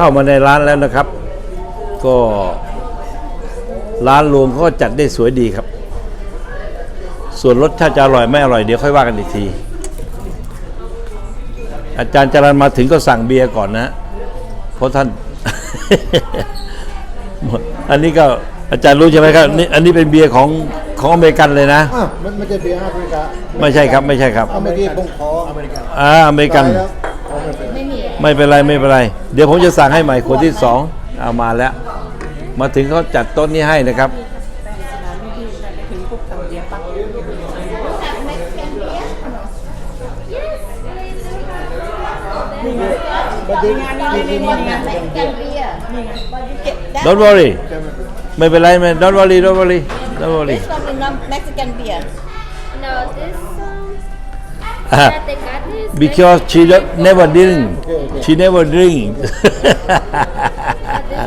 เข้ามาในร้านแล้วนะครับ ก็ร้านรวงเขาก็จัดได้สวยดีครับ ส่วนรสชาติจะอร่อยไม่อร่อยเดี๋ยวค่อยว่ากันอีกที อาจารย์จรันมาถึงก็สั่งเบียร์ก่อนนะ เพราะท่าน อันนี้ก็อาจารย์รู้ใช่ไหมครับนี่อันนี้เป็นเบียร์ของของอเมริกันเลยนะอะมันมันจะเบียร์แอฟริกาไม่ใช่ครับไม่ใช่ครับ เอาเมื่อกี้ผมขออเมริกัน อ่าอเมริกัน ตายแล้วเอา ไม่เป็นไรไม่มีไม่เป็นไรไม่เป็นไร เดี๋ยวผมจะสั่งให้ใหม่ขวดที่สองเอามาแล้ว มาถึงเขาจัดโต๊ะนี้ให้นะครับถึงปุ๊บทำเดียวปั๊บบัดดี้นี่นี่นี่ไงเม็กซิกันเบียร์นี่ไงเก็บได้ don't worry ไม่เป็นไรไม่ don't worry don't worry don't worry This one is not Mexican beer No, this um, Ah, that they got this. because she don't- never drink she never drink This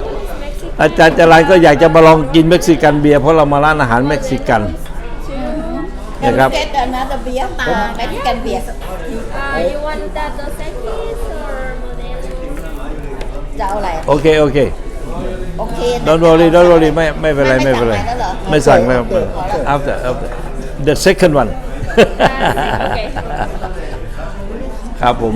one is Mexican. อาจารย์จรันก็อยากจะมาลองกินเม็กซิกันเบียร์เพราะเรามาร้านอาหารเม็กซิกัน Can นะครับ you get another beer uh, Mexican beer Uh, you want that Dos Equis or Modelo? จะเอาอะไรโอเคโอเคโอเค don't worry don't worry ไม่ไม่เป็นไรไม่เป็นไรแล้วเหรอไม่สั่งไม่เป็นไร after after the second one okay. ครับผม